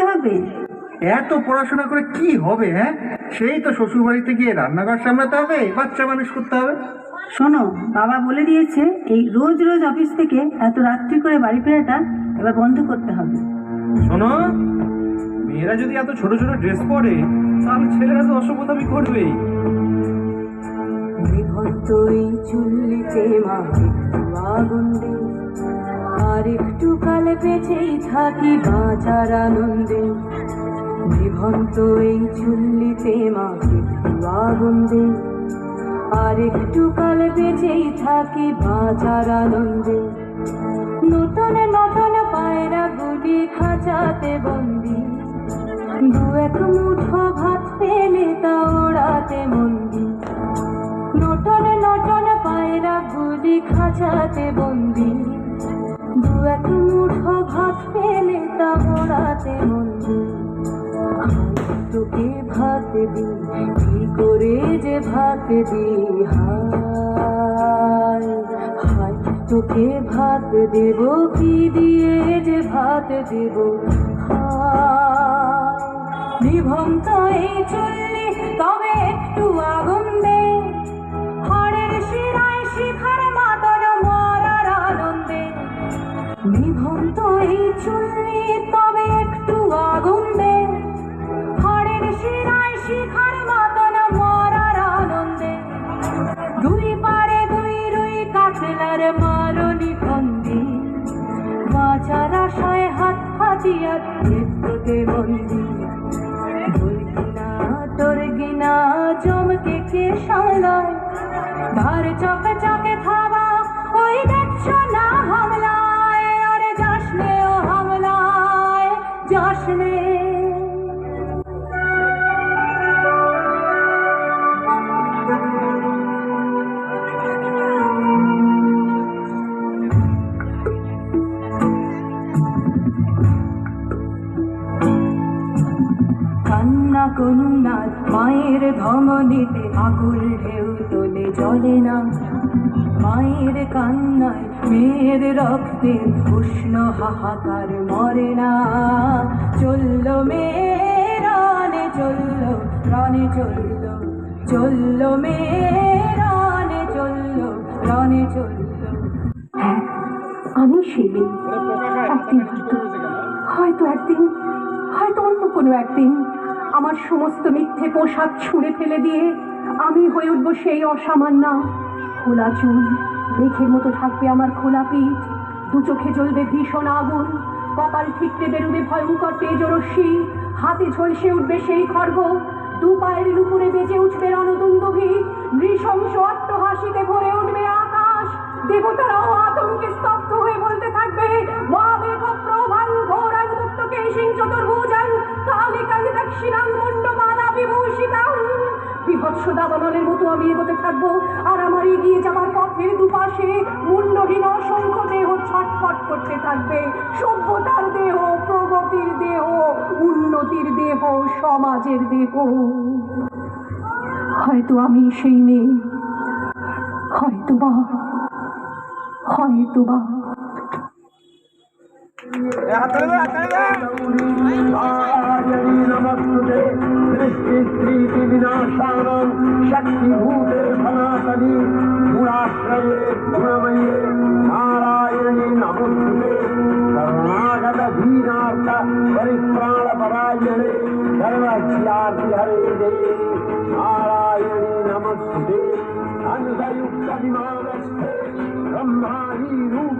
করতে হবে? এত পড়াশোনা করে কি হবে হ্যাঁ? সেই তো শ্বশুর বাড়িতে গিয়ে রান্নাঘর সামলাতে হবে বাচ্চা মানুষ করতে হবে। শোনো বাবা বলে দিয়েছে এই রোজ রোজ অফিস থেকে এত রাত্রি করে বাড়ি ফেরাটা এবার বন্ধ করতে হবে। শোনো মেয়েরা যদি এত ছোট ছোট ড্রেস পরে তাহলে ছেলেরা তো অসভ্যতামি করবেই। বিভক্তই চুল্লিতে মা আগুন দে আর একটু কাল বেঁচেই থাকি বাঁচার আনন্দে। বিভক্ত এই চুল্লিতে মা একটু আগুন দে। আর একটু কাল বেঁচেই থাকি বাঁচার আনন্দে। নতুন নতুন পায়রা গুলি খাঁচাতে বন্দি। দু এক মুঠো ভাত ভাত তা ওড়াতে মন্দি তোকে ভাত দি কি করে যে ভাত দি হায় তোকে ভাত দেব, কি দিয়ে যে ভাত দেব নিভন্ত এই চুল্লি, তবে একটু আগুন দুই পারে দুই রুই কাতলার মারনি বন্দি বাঁচার আশায় হাত হাতিয়ার মৃত্যুতে বন্দি গিনা, তোর গিনা জমকে কে সামলায়? ধার চকে চকে থাবা, ওই দেখছ না? কান্না কন্যার মায়ের ধমনীতে আকুল ঢেউ তোলে, জলে না। মায়ের কান্নায় মেয়ের রক্তে উষ্ণ হাহাকার মরে না। চলল মেয়ে রানে চলল রানে চলল। চলল মেয়ে রানে চলল রানে চলল। আমি শিলি একদিন হয়তো একদিন, হয়তো অন্য কোনো একদিন আমার সমস্ত মিথ্যে পোশাক ছুঁড়ে ফেলে দিয়ে আমি হয়ে উঠব সেই অসামান্য খোলা চুল। মেঘের মতো থাকবে আমার খোলা পিঠ। দু চোখে জ্বলবে ভীষণ আগুন। কপাল ঠিকতে বেরোবে ভয়ঙ্কর তেজরশ্মি। হাতে ঝলসে উঠবে সেই খর্গ। দু পায়ের উপরে বেজে উঠবে রণদুন্দভি শিরাম মুন্ডমালা বিভূষিতাম বিভৎস দাবানলের মতো আমি এগোতে থাকব, আর আমার এগিয়ে যাওয়ার পথের দুপাশে মুন্ডহীন অসংখ্য দেহ ছটফট করতে থাকবে। সভ্যতার দেহ, প্রগতির দেহ, উন্নতির দেহ, সমাজের দেহ। হয়তো আমি সেই মেয়ে, হয়তো বা হয়তো বা। হয়তো বা हर दे नारायणे नमस्ते। अनुके ब्रह्मणी रूप